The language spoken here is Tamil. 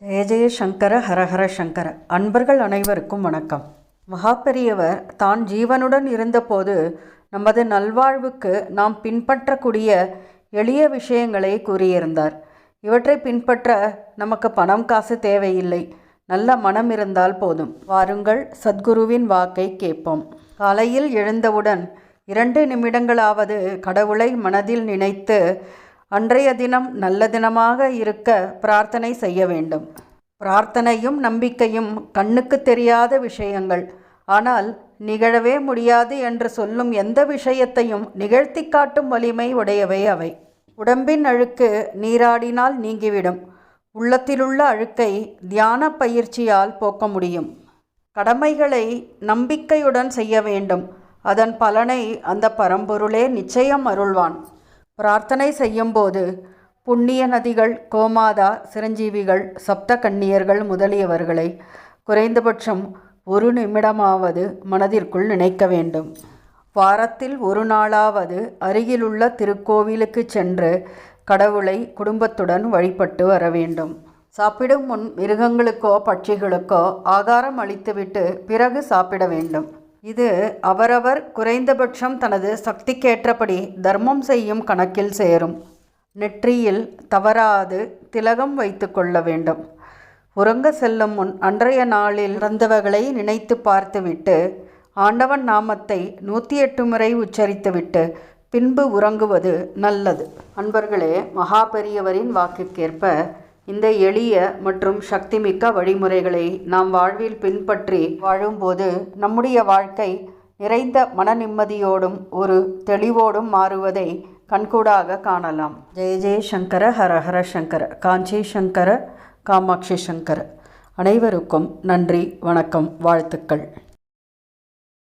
ஜெய ஜெய சங்கர ஹரஹர சங்கர. அன்பர்கள் அனைவருக்கும் வணக்கம். மகாபெரியவர் தான் ஜீவனுடன் இருந்தபோது நமது நல்வாழ்வுக்கு நாம் பின்பற்றக்கூடிய எளிய விஷயங்களை கூறியிருந்தார். இவற்றை பின்பற்ற நமக்கு பணம் காசு தேவையில்லை. நல்ல மனம் இருந்தால் போதும். வாருங்கள் சத்குருவின் வாக்கை கேட்போம். காலையில் எழுந்தவுடன் இரண்டு நிமிடங்களாவது கடவுளை மனதில் நினைத்து அன்றைய தினம் நல்ல தினமாக இருக்க பிரார்த்தனை செய்ய வேண்டும். பிரார்த்தனையும் நம்பிக்கையும் கண்ணுக்கு தெரியாத விஷயங்கள். ஆனால் நிகழவே முடியாது என்று சொல்லும் எந்த விஷயத்தையும் நிகழ்த்தி காட்டும் வலிமை உடையவை அவை. உடம்பின் அழுக்கு நீராடினால் நீங்கிவிடும். உள்ளத்திலுள்ள அழுக்கை தியான பயிற்சியால் போக்க முடியும். கடமைகளை நம்பிக்கையுடன் செய்ய வேண்டும். அதன் பலனை அந்த பரம்பொருளே நிச்சயம் அருள்வான். பிரார்த்தனை செய்யும்போது புண்ணிய நதிகள் கோமாதா சிரஞ்சீவிகள் சப்த கன்னியர்கள் முதலியவர்களை குறைந்தபட்சம் ஒரு நிமிடமாவது மனதிற்குள் நினைக்க வேண்டும். வாரத்தில் ஒரு நாளாவது அருகிலுள்ள திருக்கோவிலுக்கு சென்று கடவுளை குடும்பத்துடன் வழிபட்டு வர வேண்டும். சாப்பிடும் முன் மிருகங்களுக்கோ பட்சிகளுக்கோ ஆகாரம் அளித்துவிட்டு பிறகு சாப்பிட வேண்டும். இது அவரவர் குறைந்தபட்சம் தனது சக்திக்கேற்றபடி தர்மம் செய்யும் கணக்கில் சேரும். நெற்றியில் தவறாது திலகம் வைத்து கொள்ள வேண்டும். உறங்க செல்லும் முன் அன்றைய நாளில் இறந்தவர்களை நினைத்து பார்த்துவிட்டு ஆண்டவன் நாமத்தை நூற்றி எட்டு முறை உச்சரித்துவிட்டு பின்பு உறங்குவது நல்லது. அன்பர்களே மகா பெரியவரின் வாக்குக்கேற்ப இந்த எளிய மற்றும் சக்திமிக்க வழிமுறைகளை நாம் வாழ்வில் பின்பற்றி வாழும்போது நம்முடைய வாழ்க்கை நிறைந்த மன நிம்மதியோடும் ஒரு தெளிவோடும் மாறுவதை கண்கூடாக காணலாம். ஜெய ஜெய சங்கர ஹர ஹர சங்கர காஞ்சி சங்கர காமாட்சி சங்கர. அனைவருக்கும் நன்றி வணக்கம் வாழ்த்துக்கள்.